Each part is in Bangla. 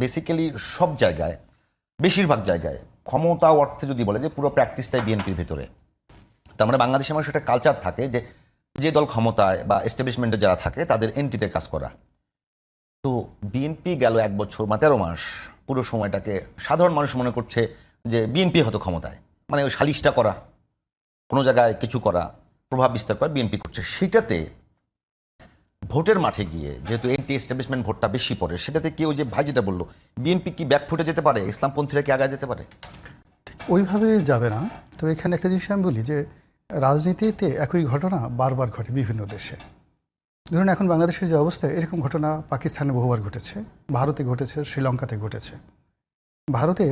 বেসিক্যালি সব জায়গায়, বেশিরভাগ জায়গায়, ক্ষমতা অর্থে যদি বলে যে পুরো প্র্যাকটিসটাই বিএনপির ভেতরে। তার মানে বাংলাদেশের মানুষ একটা কালচার থাকে যে যে দল ক্ষমতায় বা এস্টাবলিশমেন্টে যারা থাকে, তাদের এন্ট্রিতে কাজ করা। তো বিএনপি গেল এক বছর বা তেরো মাস, পুরো সময়টাকে সাধারণ মানুষ মনে করছে যে বিএনপি হয়তো ক্ষমতায়। মানে ওই সালিশটা করা, কোনো জায়গায় কিছু করা, প্রভাব বিস্তার করা বিএনপি করছে। সেটাতে ভোটের মাঠে গিয়ে যেহেতু এন্টি এস্টাবলিশমেন্ট ভোটটা বেশি পড়ে, সেটাতে কেউ যে ভাই যেটা বলল বিএনপি কি ব্যাক ফুটে যেতে পারে? ইসলামপন্থীরা কি আগায় যেতে পারে? ওইভাবে যাবে না। তো এখানে একটা জিনিস আমি বলি যে, রাজনীতিতে একই ঘটনা বারবার ঘটে বিভিন্ন দেশে। ধরুন এখন বাংলাদেশের যে অবস্থা, এরকম ঘটনা পাকিস্তানে বহুবার ঘটেছে, ভারতে ঘটেছে, শ্রীলঙ্কাতে ঘটেছে। ভারতে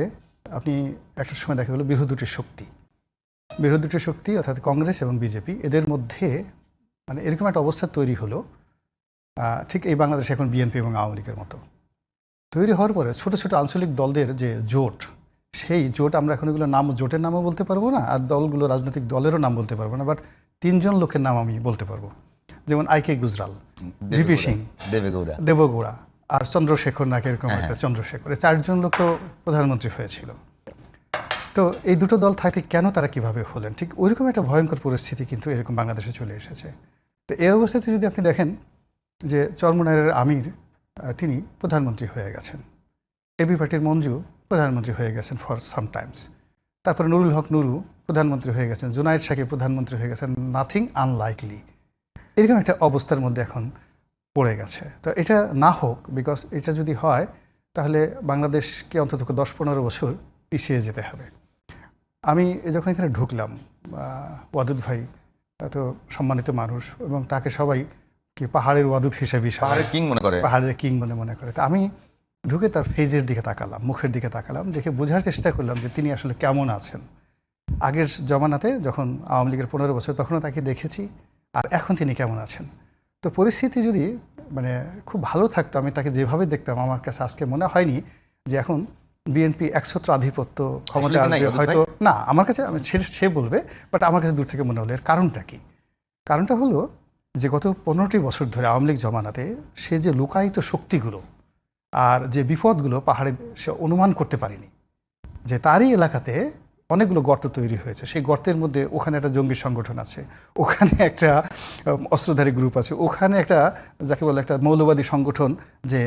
আপনি একটা সময় দেখা গেলো বৃহৎ দুটি শক্তি। বৃহৎ দুটি শক্তি, অর্থাৎ কংগ্রেস এবং বিজেপি, এদের মধ্যে মানে এরকম একটা অবস্থা তৈরি হলো ঠিক এই বাংলাদেশে এখন বিএনপি এবং আওয়ামী লীগের মতো। তৈরি হওয়ার পরে ছোট ছোট আঞ্চলিক দলদের যে জোট সেই জোট আমরা এখন এগুলো নাম জোটের নামও বলতে পারব না আর দলগুলো রাজনৈতিক দলেরও নাম বলতে পারব না বাট তিনজন লোকের নাম আমি বলতে পারব। যেমন I K Gujral VP Singh Deve Gowda. Deve Gowda আর চন্দ্রশেখর নাকি এরকম একটা চন্দ্রশেখর এই চারজন লোক তো প্রধানমন্ত্রী হয়েছিল। তো এই দুটো দল থাকতে কেন তারা কীভাবে হলেন? ঠিক ওইরকম একটা ভয়ঙ্কর পরিস্থিতি কিন্তু এরকম বাংলাদেশে চলে এসেছে। তো এই অবস্থাতে যদি আপনি দেখেন যে চরমনায়ের আমির তিনি প্রধানমন্ত্রী হয়ে গেছেন। এবি পার্টির মঞ্জু প্রধানমন্ত্রী হয়ে গেছেন ফর সাম টাইমস তারপরে নুরুল হক নুরু প্রধানমন্ত্রী হয়ে গেছেন। জুনাইদ শাকিব প্রধানমন্ত্রী হয়ে গেছেন। নাথিং আনলাইকলি এরকম একটা অবস্থার মধ্যে এখন পড়ে গেছে। তো এটা না হোক বিকজ এটা যদি হয়, তাহলে বাংলাদেশকে অন্তত দশ পনেরো বছর পিছিয়ে যেতে হবে। আমি যখন এখানে ঢুকলাম ওয়াদুদ ভাই এত সম্মানিত মানুষ এবং তাকে সবাই কি পাহাড়ের ওয়াদুদ হিসেবে পাহাড়ের কিং মনে করে? পাহাড়ের কিং মনে মনে করে। তো আমি ঢুকে তার ফেজের দিকে তাকালাম মুখের দিকে তাকালাম দেখে বোঝার চেষ্টা করলাম যে তিনি আসলে কেমন আছেন। আগের জমানাতে যখন আওয়ামী লীগের পনেরো বছর তখনও তাকে দেখেছি আর এখন তিনি কেমন আছেন? তো পরিস্থিতি যদি মানে খুব ভালো থাকতো আমি তাকে যেভাবে দেখতাম আমার কাছে আজকে মনে হয়নি যে এখন বিএনপি একছত্র আধিপত্য ক্ষমতা আসবে হয়তো না আমার কাছে আমি সে বলবে বাট আমার কাছে দূর থেকে মনে হলো। এর কারণটা কি? কারণটা হলো যে গত পনেরোটি বছর ধরে আওয়ামী লীগ জমানাতে সে যে লুকায়িত শক্তিগুলো আর যে বিপদগুলো পাহাড়ে সে অনুমান করতে পারেনি, যে তারই এলাকাতে অনেকগুলো গর্ত তৈরি হয়েছে। সেই গর্তের মধ্যে ওখানে একটা জঙ্গি সংগঠন আছে, ওখানে একটা অস্ত্রধারী গ্রুপ আছে, ওখানে একটা, যাকে বলে একটা মৌলবাদী সংগঠন যে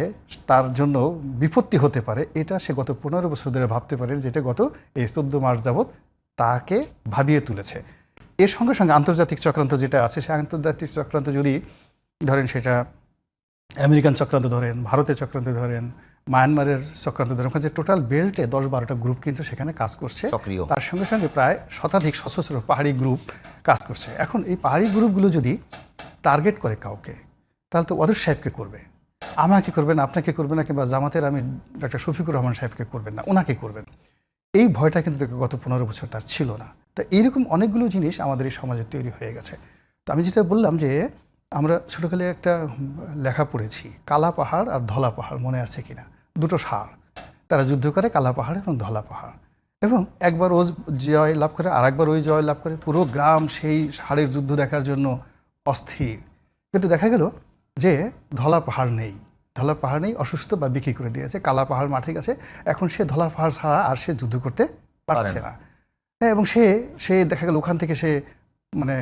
তার জন্য বিপত্তি হতে পারে। এটা সে গত পনেরো বছর ধরে ভাবতে পারে যেটা গত এই চোদ্দ মাস যাবৎ তাকে ভাবিয়ে তুলেছে। এর সঙ্গে সঙ্গে আন্তর্জাতিক চক্রান্ত যেটা আছে সে আন্তর্জাতিক চক্রান্ত যদি ধরেন সেটা আমেরিকান চক্রান্ত ধরেন ভারতের চক্রান্ত ধরেন মায়ানমারের চক্রান্ত ধরেন ওখানে যে টোটাল বেল্টে দশ বারোটা গ্রুপ কিন্তু সেখানে কাজ করছে। তার সঙ্গে সঙ্গে প্রায় শতাধিক সশস্ত্র পাহাড়ি গ্রুপ কাজ করছে। এখন এই পাহাড়ি গ্রুপগুলো যদি টার্গেট করে কাউকে তাহলে তো ওদের সাহেবকে করবে। আমাকে করবেন আপনাকে করবে না কিংবা জামাতের আমি ডক্টর শফিকুর রহমান সাহেবকে করবেন না ওনাকে করবেন এই ভয়টা কিন্তু গত পনেরো বছর তার ছিল না। তো এইরকম অনেকগুলো জিনিস আমাদের এই সমাজে তৈরি হয়ে গেছে। তো আমি যেটা বললাম যে আমরা ছোটোকালে একটা লেখা পড়েছি কালা পাহাড় আর ধলা পাহাড় মনে আছে কিনা? দুটো সার। তারা যুদ্ধ করে কালা পাহাড় এবং ধলা পাহাড়। এবং একবার ও জয় লাভ করে আর একবার ওই জয় লাভ করে পুরো গ্রাম সেই হাড়ের যুদ্ধ দেখার জন্য অস্থির। কিন্তু দেখা গেল যে ধলা পাহাড় নেই। ধলা পাহাড় নেই অসুস্থ বা বিক্রি করে দিয়েছে। কালা পাহাড় মাঠে গেছে এখন সে ধলা পাহাড় ছাড়া আর সে যুদ্ধ করতে পারছে পারে না। হ্যাঁ, এবং সে সে দেখা গেল ওখান থেকে সে মানে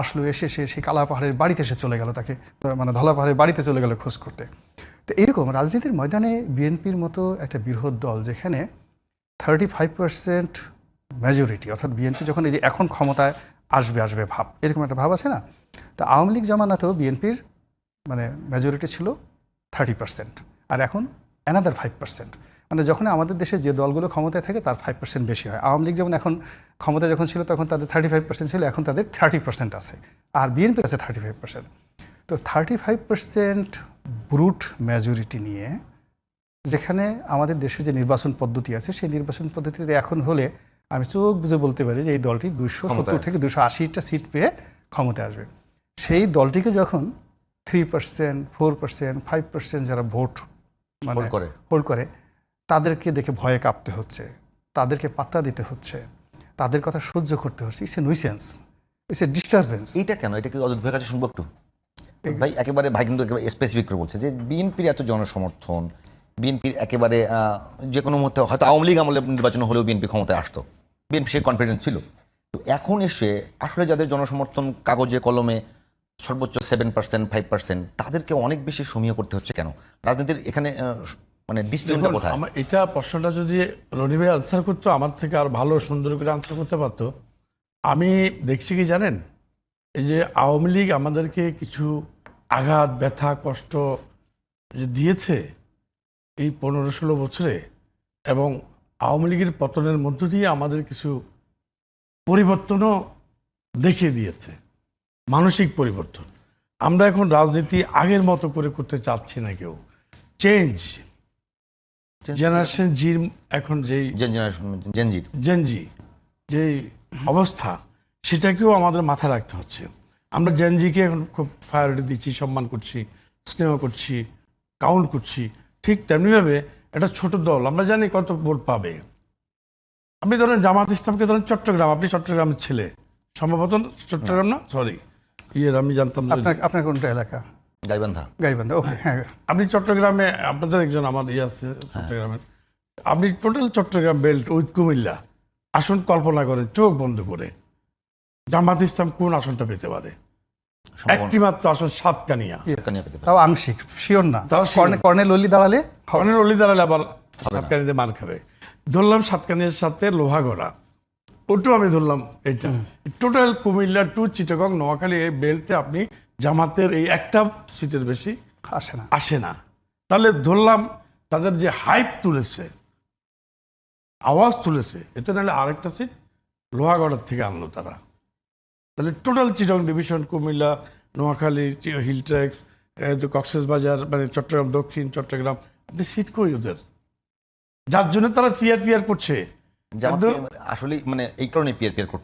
আসলো এসে সে সেই কালা পাহাড়ের বাড়িতে সে চলে গেল তাকে মানে ধলা পাহাড়ের বাড়িতে চলে গেল খোঁজ করতে। তো এরকম রাজনীতির ময়দানে বিএনপির মতো একটা বৃহৎ দল যেখানে থার্টি ফাইভ পার্সেন্ট মেজরিটি অর্থাৎ বিএনপি যখন এই যে এখন ক্ষমতায় আসবে আসবে ভাব এরকম একটা ভাব আছে না? তো আওয়ামী লীগ জামানাতেও বিএনপির মানে মেজরিটি ছিল থার্টি পার্সেন্ট আর এখন অ্যানাদার ফাইভ পার্সেন্ট মানে যখন আমাদের দেশে যে দলগুলো ক্ষমতায় থাকে তার ফাইভ পার্সেন্ট বেশি হয়। আওয়ামী লীগ যেমন এখন ক্ষমতা যখন ছিল তখন তাদের থার্টি ফাইভ পার্সেন্ট ছিল এখন তাদের থার্টি পার্সেন্ট আছে। আর বিএনপি আছে থার্টি ফাইভ পার্সেন্ট তো thirty five percent brute majority নিয়ে যেখানে আমাদের দেশের যে নির্বাচন পদ্ধতি আছে সেই নির্বাচন পদ্ধতিতে এখন হলে আমি চোখ বুঝে বলতে পারি যে এই দলটি দুশো সত্তর থেকে দুশো আশিটা সিট পেয়ে ক্ষমতায় আসবে। সেই দলটিকে যখন three percent four percent five percent যারা ভোট মানে করে। হোল্ড করে তাদেরকে দেখে ভয়ে কাঁপতে হচ্ছে তাদেরকে পাত্তা দিতে হচ্ছে তাদের কথা সহ্য করতে হচ্ছে। It's a nuisance it's a disturbance এইটা কেন? এটা কি ভাইয়ের কাছে শুনব একটু। ভাই একেবারে ভাই কিন্তু একেবারে স্পেসিফিক করে বলছে যে বিএনপির এত জনসমর্থন বিএনপির একেবারে যে কোনো মুহূর্তে হয়তো আওয়ামী লীগ আমলে নির্বাচন হলেও বিএনপি ক্ষমতায় আসতো। বিএনপি সে কনফিডেন্স ছিল। তো এখন এসে আসলে যাদের জনসমর্থন কাগজে কলমে সর্বোচ্চ সেভেন পার্সেন্ট ফাইভ পার্সেন্ট তাদেরকে অনেক বেশি সমীহ করতে হচ্ছে কেন? রাজনীতির এখানে মানে দেখুন, কোথায়? আমার এটা প্রশ্নটা যদি রনি ভাই আনসার করতো আমার থেকে আর ভালো সুন্দর করে আনসার করতে পারতো। আমি দেখছি কি জানেন? এই যে আওয়ামী লীগ আমাদেরকে কিছু আঘাত ব্যথা কষ্ট যে দিয়েছে এই পনেরো ষোলো বছরে এবং আওয়ামী লীগের পতনের মধ্য দিয়ে আমাদের কিছু পরিবর্তনও দেখিয়ে দিয়েছে। মানসিক পরিবর্তন। আমরা এখন রাজনীতি আগের মতো করে করতে চাচ্ছি না কেউ। চেঞ্জ জেনারেশন জির এখন যেই জেন জেনারেশন জেনজির জেনজি যে অবস্থা সেটাকেও আমাদের মাথায় রাখতে হচ্ছে। আমরা জেনজিকে এখন খুব প্রায়োরিটি দিচ্ছি সম্মান করছি স্নেহ করছি কাউন্ট করছি। ঠিক তেমনিভাবে একটা ছোট দল আমরা জানি কত ভোট পাবে। আপনি ধরেন জামাত ইসলামকে ধরেন চট্টগ্রাম আপনি চট্টগ্রামের ছেলে। সম্ভবত চট্টগ্রাম না? সরি ইয়ের আমি জানতাম আপনার কোনটা এলাকা? গাইবান্ধা। গাইবান্ধা ওকে হ্যাঁ। আপনি চট্টগ্রামে আপনাদের একজন আমার ইয়ে আছে চট্টগ্রামের। আপনি total Chattogram belt with Comilla. আসন কল্পনা করেন চোখ বন্ধ করে জামাত ইসলাম কোন আসনটা পেতে পারে? একটি মাত্র আসন সাতকানিয়া। পারে। তাও আংশিক শিওর না। তাও কর্নেল অলি দাঁড়ালে কর্ণের অলি দাঁড়ালে আবার সাতকানিতে মার খাবে। ধরলাম সাতকানিয়ার সাথে লোহাগড়া ওটাও আমি ধরলাম এটা টোটাল কুমিল্লা টু চিটাগং নোয়াখালী এই বেল্টে আপনি জামাতের এই একটা সিটের বেশি আসে না। আসে না। তাহলে ধরলাম তাদের যে হাইপ তুলেছে আওয়াজ তুলেছে এতে নাহলে আরেকটা সিট লোহাগড়ার থেকে আনলো তারা। তাহলে total Chittagong division Comilla Noakhali hill tracts Cox's Bazar মানে চট্টগ্রাম দক্ষিণ চট্টগ্রাম আপনি সিট কই ওদের? যার জন্য তারা ফিয়ার ফিয়ার করছে। জামাত আসলে মানে এই কারণে পিয়ার পিয়ার করছে।